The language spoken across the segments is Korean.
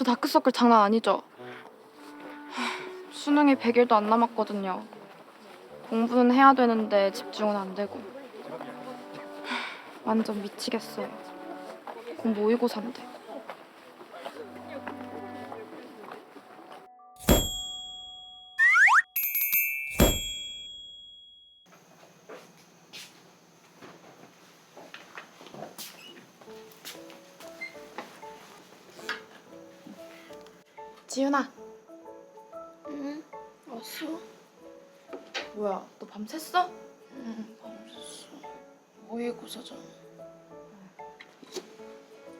저 다크서클 장난 아니죠? 하, 수능이 100일도 안 남았거든요. 공부는 해야 되는데 집중은 안 되고. 하, 완전 미치겠어요. 곧 모의고사인데. 지윤아. 응? 왔어? 뭐야, 너 밤샜어? 응, 밤샜어. 모의고사잖아.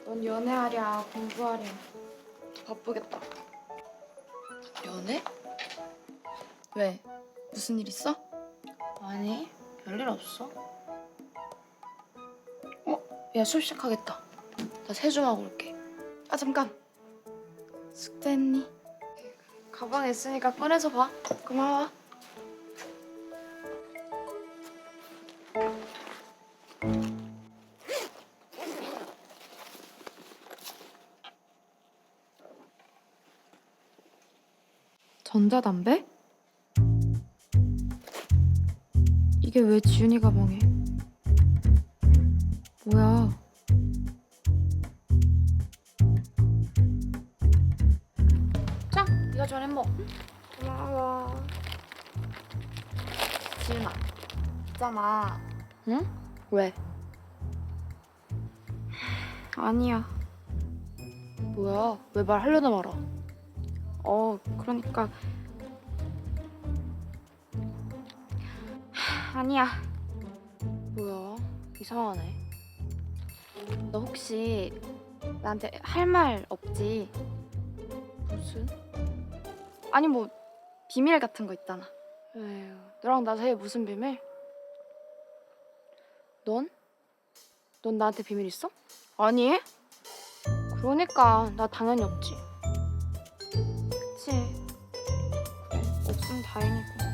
넌 연애하랴, 공부하랴. 바쁘겠다. 연애? 왜? 무슨 일 있어? 아니, 별일 없어. 어? 야, 수업 시작하겠다. 나 세줌하고 올게. 아 잠깐. 숙제했니? 가방에 있으니까 꺼내서 봐. 고마워. 전자담배? 이게 왜 지훈이 가방에? 뭐야? 전에 먹. 고마워. 지윤아, 있잖아. 응? 왜? 아니야. 뭐야? 왜 말하려다 말아? 어, 그러니까 하, 아니야. 뭐야? 이상하네. 너 혹시 나한테 할 말 없지? 무슨? 아니 뭐 비밀 같은 거 있잖아. 에휴, 너랑 나 사이에 무슨 비밀? 넌? 넌 나한테 비밀 있어? 아니? 그러니까 나 당연히 없지. 그치. 그래, 없으면 다행이고.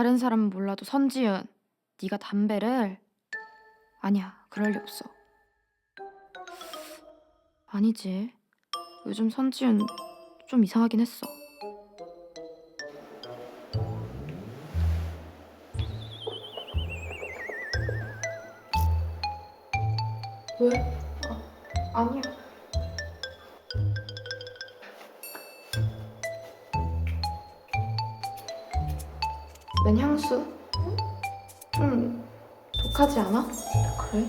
다른 사람은 몰라도 선지윤, 네가 담배를 아니야, 그럴 리 없어. 아니지. 요즘 선지윤 좀 이상하긴 했어. 왜? 아니야. 웬 향수? 좀 독하지 않아? 그래?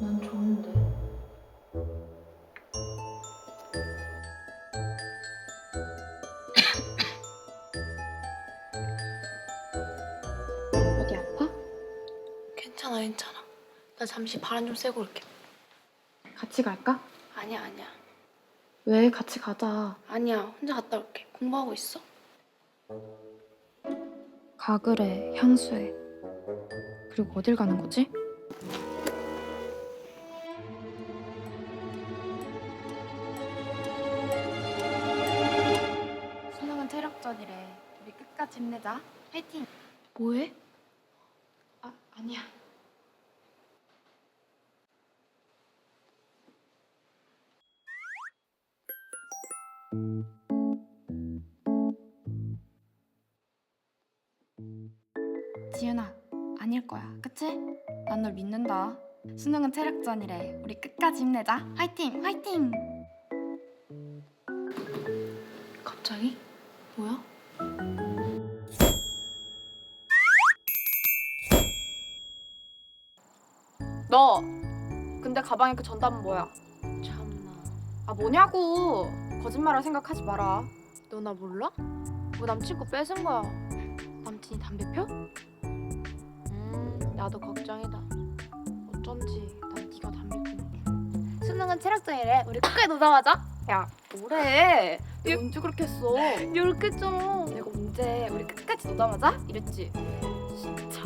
난 좋은데. 어디 아파? 괜찮아, 괜찮아. 나 잠시 바람 좀 쐬고 올게. 같이 갈까? 아니야, 아니야. 왜 같이 가자. 아니야, 혼자 갔다 올게. 공부하고 있어. 가글에 향수에 그리고 어딜 가는 거지? 수능은 체력전이래. 우리 끝까지 힘내자. 화이팅. 뭐해? 아 아니야. 거야, 그치? 난 널 믿는다. 수능은 체력전이래. 우리 끝까지 힘내자. 화이팅, 화이팅. 갑자기? 뭐야? 너, 근데 가방에 그 전답은 뭐야? 참나. 아 뭐냐고. 거짓말할 생각하지 마라. 너 나 몰라? 뭐 남친 거 뺏은 거야. 남친이 담배 펴? 음, 나도 걱정이다. 어쩐지 난 네가 담배 피는 줄. 수능은 체력전이래. 우리 끝까지 노담하자. 야 뭐래? 내가 언제 그렇게 했어? 이렇게 했잖아. 내가 언제 우리 끝까지 노담하자? 이랬지. 진짜.